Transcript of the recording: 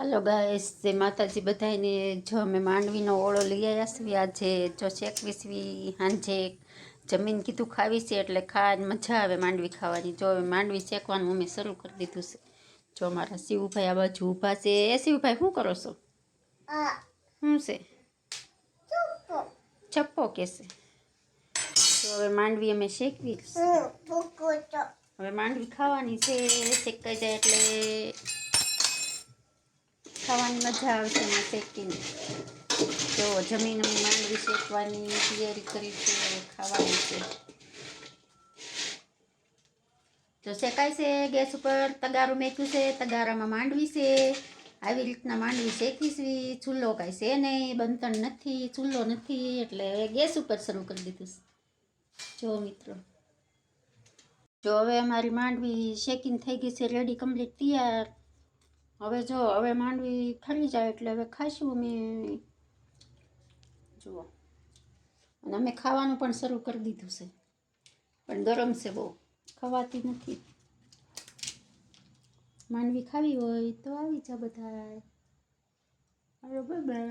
હાલો guys જે માતાજી બધાને જો અમે માંડવીનો ઓળો લઈ આવ્યા છીએ આજે જો શેકવીસવી સાંજે જમીન કીધું ખાવી છે એટલે ખાવાની મજા આવે માંડવી ખાવાની. જો હવે માંડવી શેકવાનું અમે શરૂ કરી દીધું છે. જો મારા શિવભાઈ આ બાજુ ઊભા છે. એ શિવભાઈ શું કરો છો? શું છે? ચપ્પો. કહેશે તો હવે માંડવી અમે શેકવી. હવે માંડવી ખાવાની છે શેકાઈ જાય એટલે ખાવાની મજા આવશે એમાં શેકીને. તો જમીન માંડવી શેકવાની તૈયારી કરી છે ખાવાની છે. તો શેકાય છે ગેસ ઉપર, તગારું મેક્યું છે, તગારામાં માંડવી છે. આવી રીતના માંડવી શેકીશવી, ચૂલો કાંઈ છે નહીં, બંધન નથી, ચૂલો નથી, એટલે ગેસ ઉપર શરૂ કરી દીધું જો મિત્રો. જો હવે અમારી માંડવી શેકીને થઈ ગઈ છે, રેડી, કમ્પ્લીટ, તૈયાર. હવે જો, હવે માંડવી ખરી જાય એટલે હવે ખાઈશું અમે. જુઓ. અને અમે ખાવાનું પણ શરૂ કરી દીધું છે. પણ ગરમ છે બહુ. ખવાતી નથી. માંડવી ખાવી હોય તો આવી જા બધા બરોબર